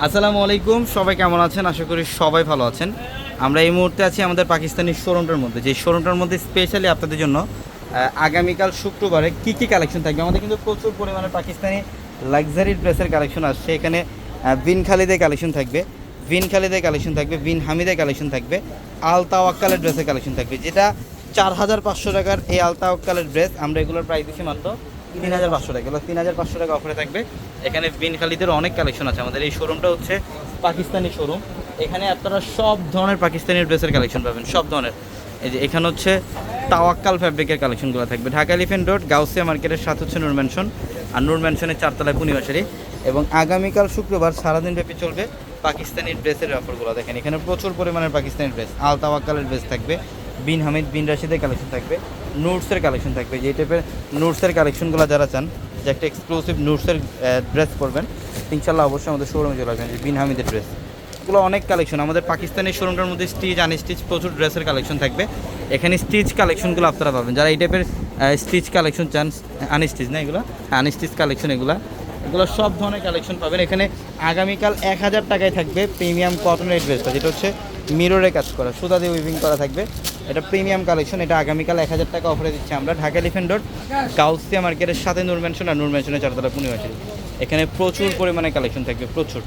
আসসালামু আলাইকুম, সবাই কেমন আছেন? আশা করি সবাই ভালো আছেন। আমরা এই মুহূর্তে আছি আমাদের পাকিস্তানি শোরুমটার মধ্যে। যে শোরুমটার মধ্যে স্পেশালি আপনাদের জন্য আগামীকাল শুক্রবারে কি কি কালেকশন থাকবে? আমাদের কিন্তু প্রচুর পরিমাণে পাকিস্তানি লাক্সারি ড্রেসের কালেকশন আসছে। এখানে বিন খালিদের কালেকশন থাকবে। বিন খালিদের কালেকশন থাকবে বিন হামিদের কালেকশন থাকবে আল তাওয়াক্কালের ড্রেসের কালেকশন থাকবে। যেটা চার হাজার পাঁচশো টাকার এই আল তাওয়াক্কালের ড্রেস আমরা এগুলোর প্রাইস দিচ্ছি মাত্র তিন হাজার পাঁচশো টাকা। তিন হাজার পাঁচশো টাকা অফারে থাকবে। এখানে বিন খালিদের অনেক কালেকশন আছে। আমাদের এই শোরুমটা হচ্ছে পাকিস্তানি শোরুম এখানে আপনারা সব ধরনের পাকিস্তানি ড্রেসের কালেকশন পাবেন, সব ধরনের। এই যে এখানে হচ্ছে তাওয়াক্কাল ফ্যাব্রিকের কালেকশনগুলো থাকবে। ঢাকা এলিফেন্ট রোড গাউসিয়া মার্কেটের সাথে হচ্ছে নূর ম্যানশন আর নূর ম্যানশনের চারতলায় পূর্ণিমাশারি এবং আগামীকাল শুক্রবার সারাদিন ব্যাপী চলবে পাকিস্তানি ড্রেসের অফারগুলো দেখেন, এখানে প্রচুর পরিমাণের পাকিস্তানি ড্রেস আল তাওয়াক্কালের ড্রেস থাকবে। বিন হামিদ বিন রাশিদের কালেকশন থাকবে। নোটসের কালেকশন থাকবে। যে টাইপের নোটসের কালেকশনগুলো যারা চান, যে একটা এক্সক্লুসিভ নোটসের ড্রেস করবেন ইনশাল্লাহ অবশ্যই আমাদের শোরুমে চলে আসবেন যে বিন হামিদের ড্রেস এগুলো অনেক কালেকশন আমাদের পাকিস্তানের শোরুমটার মধ্যে স্টিচ আনস্টিচ প্রচুর ড্রেসের কালেকশন থাকবে। এখানে স্টিচ কালেকশনগুলো আপনারা পাবেন। যারা এই টাইপের স্টিচ কালেকশন চান আনস্টিচ না এগুলো? আনস্টিচ কালেকশন এগুলো। এগুলো সব ধরনের কালেকশন পাবেন। এখানে আগামীকাল এক হাজার টাকায় থাকবে প্রিমিয়াম কটনের ড্রেসটা যেটা হচ্ছে মিররে কাজ করা, সুতা দিয়ে উইভিং করা থাকবে। এটা প্রিমিয়াম কালেকশন, এটা আগামীকাল এক হাজার টাকা অফারে দিচ্ছি আমরা। ঢাকা এলিফেন্ট রোড মার্কেটের সাথে নূর ম্যানশন আর নূর ম্যানশনের চারতলা পূর্ণিমাশারি এখানে প্রচুর পরিমাণে কালেকশন থাকবে, প্রচুর।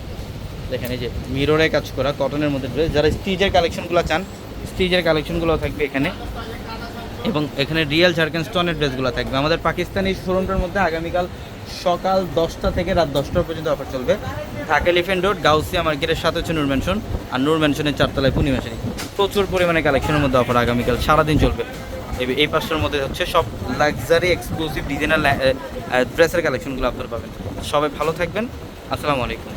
দেখেন এই যে মিররে কাজ করা কটনের মধ্যে যারা স্টিজের কালেকশনগুলো চান স্টিজের কালেকশনগুলো থাকবে এখানে। এবং এখানে রিয়েল স্টোনের ড্রেসগুলো থাকবে। আমাদের পাকিস্তানি শোরুমটার মধ্যে আগামীকাল সকাল দশটা থেকে রাত দশটা পর্যন্ত অফার চলবে। ঢাকা এলিফেন্ট রোড গাউসিয়া মার্কেটের সাথে হচ্ছে নূর ম্যানশন আর নূর ম্যানশনের চারতলায় পূর্ণিমাশারি প্রচুর পরিমাণে কালেকশনের মধ্যে অফার আগামীকাল। সারাদিন চলবে। এই পাঁচটার মধ্যে হচ্ছে সব লাক্সারি এক্সক্লুসিভ ডিজাইনার ড্রেসের কালেকশনগুলো আপনারা পাবেন। সবাই ভালো থাকবেন। আসসালামু আলাইকুম।